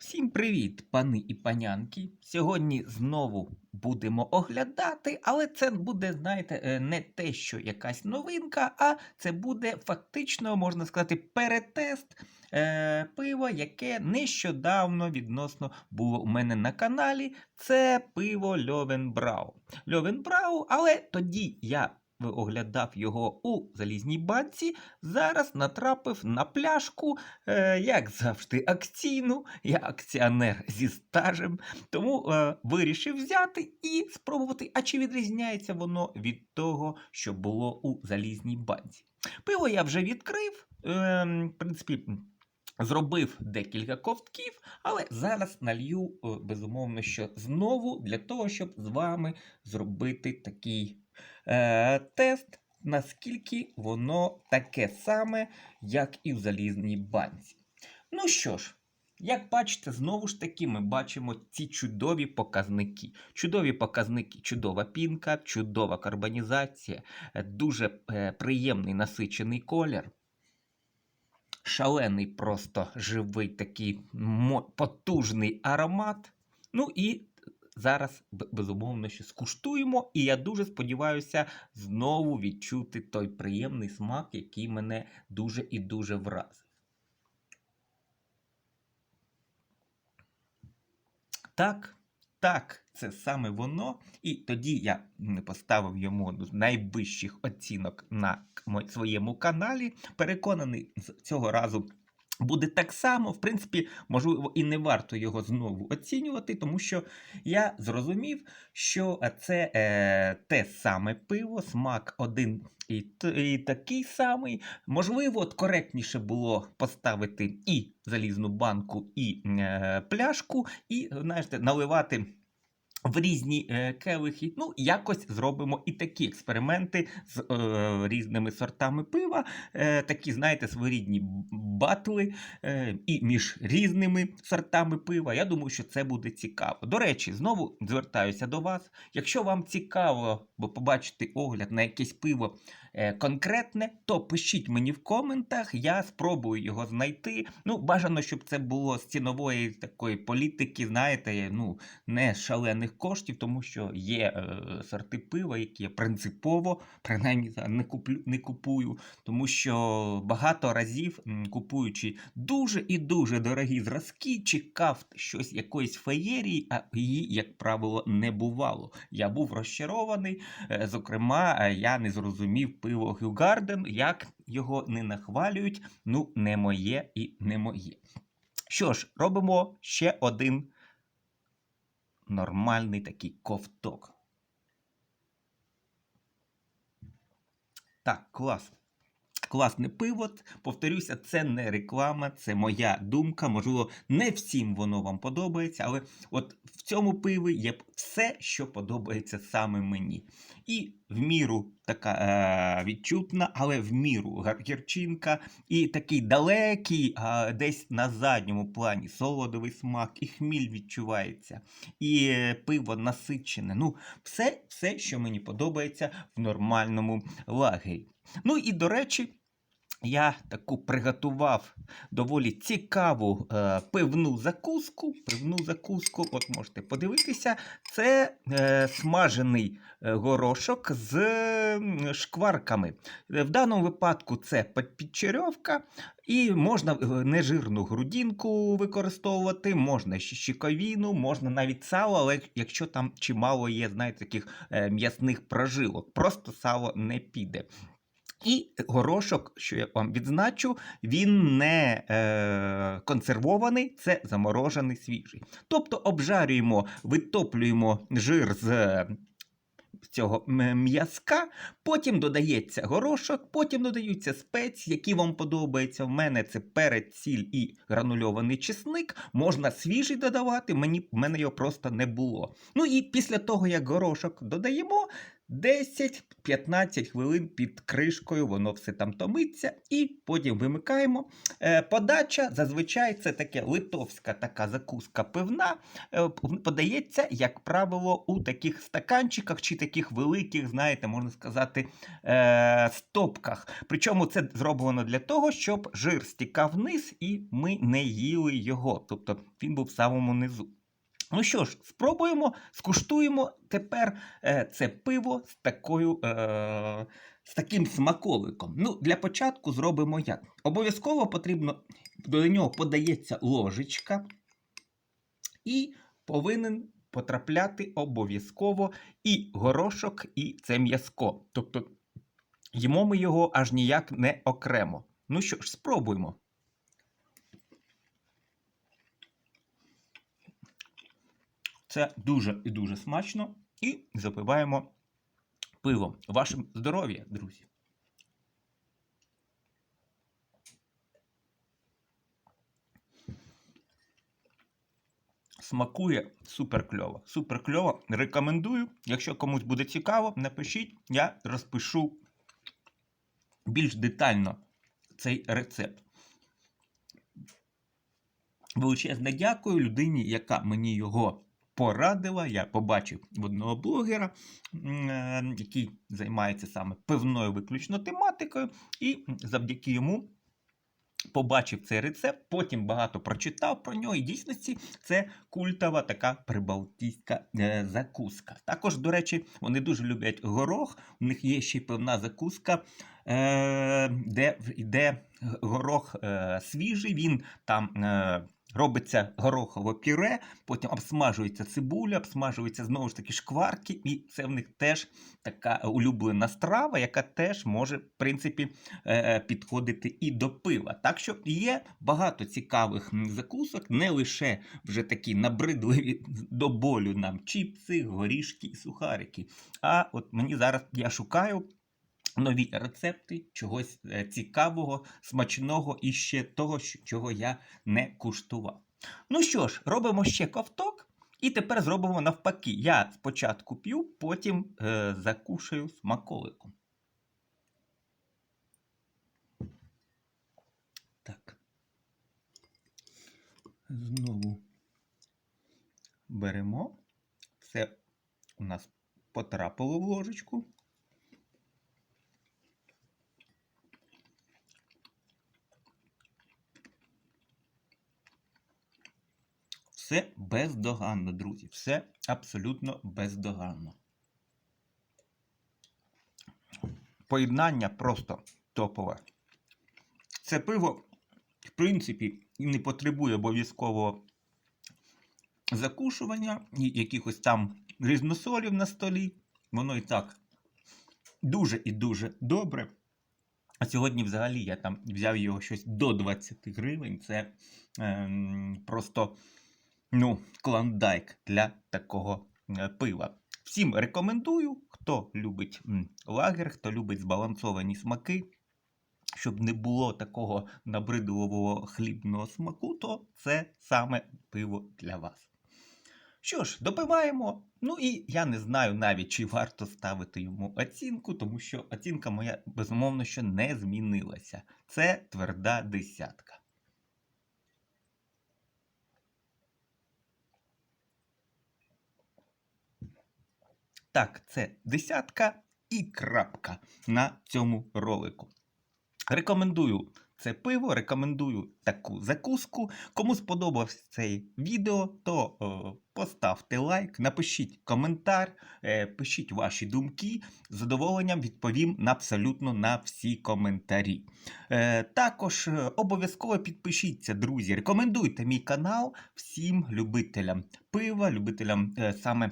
Всім привіт, пани і панянки. Сьогодні знову будемо оглядати, але це буде, знаєте, е, не те, що якась новинка, а це буде фактично, можна сказати, перетест е, пива, яке нещодавно відносно було у мене на каналі. Це пиво Льовенбрау. Льовенбрау, але тоді я оглядав його у залізній банці. Зараз натрапив на пляшку, е, як завжди, акційну. Я акціонер зі стажем, тому е, вирішив взяти і спробувати, а чи відрізняється воно від того, що було у залізній банці. Пиво я вже відкрив. Е, в принципі, Зробив декілька ковтків, але зараз налью, е, безумовно, що знову для того, щоб з вами зробити такий е, тест, наскільки воно таке саме, як і в залізній банці. Ну що ж, як бачите, знову ж таки ми бачимо ці чудові показники. Чудові показники, чудова пінка, чудова карбонізація, е, дуже е, приємний насичений колір. Шалений, просто живий такий потужний аромат. Ну і зараз, безумовно, що скуштуємо. І я дуже сподіваюся знову відчути той приємний смак, який мене дуже і дуже вразив. Так, так, це саме воно. І тоді я поставив йому найвищих оцінок на своєму каналі. Переконаний, цього разу буде так само. В принципі, можливо, і не варто його знову оцінювати, тому що я зрозумів, що це е, те саме пиво, смак один і, і такий самий. Можливо, от коректніше було поставити і залізну банку, і е, пляшку, і, знаєте, наливати. В різні е, келихи, ну якось зробимо і такі експерименти з е, різними сортами пива, е, такі, знаєте, своєрідні батли е, і між різними сортами пива. Я думаю, що це буде цікаво. До речі, знову звертаюся до вас. Якщо вам цікаво побачити огляд на якесь пиво е, конкретне, то пишіть мені в коментах, я спробую його знайти. Ну, бажано, щоб це було з цінової такої політики, знаєте, ну, не шалених коштів, тому що є е, сорти пива, які я принципово, принаймні не, куплю, не купую, тому що багато разів, купуючи дуже і дуже дорогі зразки, чекав щось якоїсь феєрії, а її, як правило, не бувало. Я був розчарований. Е, Зокрема, е, я не зрозумів пиво Гюгарден, як його не нахвалюють. Ну, не моє і не моє. Що ж, робимо ще один нормальний такий ковток. Так, клас. Класне пиво. Повторюся, це не реклама, це моя думка. Можливо, не всім воно вам подобається, але от в цьому пиві є все, що подобається саме мені. І в міру така е, відчутна, але в міру гірчинка, і такий далекий, а, десь на задньому плані солодовий смак, і хміль відчувається, і е, пиво насичене. Ну, все, все, що мені подобається в нормальному лагері. Ну і до речі, я таку приготував доволі цікаву е, пивну закуску. Пивну закуску, от можете подивитися, це е, смажений е, горошок з шкварками. В даному випадку це підчерьовка, і можна е, нежирну грудинку використовувати, можна щиковіну, можна навіть сало, але якщо там чимало є, знаєте, таких е, м'ясних прожилок, просто сало не піде. І горошок, що я вам відзначу, він не е, консервований, це заморожений свіжий. Тобто обжарюємо, витоплюємо жир з е, цього м'язка, потім додається горошок, потім додаються спеції, які вам подобаються. В мене це перець, і гранульований чесник. Можна свіжий додавати, мені, в мене його просто не було. Ну і після того, як горошок додаємо, 10-15 хвилин під кришкою, воно все там томиться, і потім вимикаємо. Е, Подача зазвичай це таке литовська така закуска пивна. е, Подається, як правило, у таких стаканчиках чи таких великих, знаєте, можна сказати, е, стопках. Причому це зроблено для того, щоб жир стікав вниз і ми не їли його. Тобто він був в самому низу. Ну що ж, спробуємо, скуштуємо тепер е, це пиво з такою. Е, з таким смаколиком. Ну, для початку зробимо як. Обов'язково потрібно, до нього подається ложечка, і повинен потрапляти обов'язково і горошок, і це м'язко. Тобто їмо ми його аж ніяк не окремо. Ну що ж, спробуємо. Це дуже і дуже смачно. І запиваємо пивом. Вашим здоров'я, друзі. Смакує супер кльово. Супер кльово. Рекомендую. Якщо комусь буде цікаво, напишіть, я розпишу більш детально цей рецепт. Величезне дякую людині, яка мені його порадила. Я побачив одного блогера, е, який займається саме певною виключно тематикою, і завдяки йому побачив цей рецепт, потім багато прочитав про нього. І в дійсності це культова така прибалтійська е, закуска. Також, до речі, вони дуже люблять горох. У них є ще певна закуска, е, де йде горох е, свіжий. Він там. Е, Робиться горохове пюре, потім обсмажується цибуля, обсмажуються знову ж таки шкварки, і це в них теж така улюблена страва, яка теж може, в принципі, е, підходити і до пива. Так що є багато цікавих закусок, не лише вже такі набридливі до болю нам чіпси, горішки і сухарики. А от мені зараз я шукаю. Нові рецепти чогось е, цікавого, смачного і ще того, чого я не куштував. Ну що ж, робимо ще ковток, і тепер зробимо навпаки. Я спочатку п'ю, потім е, закушаю смаколиком. Так. Знову беремо. Все у нас потрапило в ложечку. Все бездоганно, друзі. Все абсолютно бездоганно. Поєднання просто топове. Це пиво, в принципі, не потребує обов'язкового закушування, і якихось там різносолів на столі. Воно і так дуже і дуже добре. А сьогодні взагалі я там взяв його щось до 20 гривень. Це ем, просто ну, клондайк для такого е, пива. Всім рекомендую, хто любить лагер, хто любить збалансовані смаки. Щоб не було такого набридливого хлібного смаку, то це саме пиво для вас. Що ж, допиваємо. Ну і я не знаю навіть, чи варто ставити йому оцінку, тому що оцінка моя безумовно що не змінилася. Це тверда десятка. Так, це десятка і крапка на цьому ролику. Рекомендую це пиво, рекомендую таку закуску. Кому сподобався це відео, то е, поставте лайк, напишіть коментар, е, пишіть ваші думки. З задоволенням відповім абсолютно на всі коментарі. Е, також е, обов'язково підпишіться, друзі. Рекомендуйте мій канал всім любителям пива, любителям е, саме.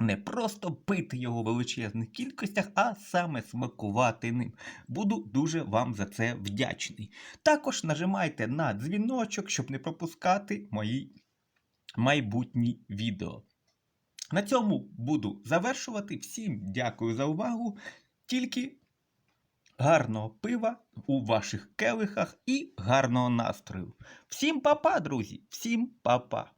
Не просто пити його в величезних кількостях, а саме смакувати ним. Буду дуже вам за це вдячний. Також нажимайте на дзвіночок, щоб не пропускати мої майбутні відео. На цьому буду завершувати. Всім дякую за увагу. Тільки гарного пива у ваших келихах і гарного настрою. Всім па-па, друзі! Всім па-па!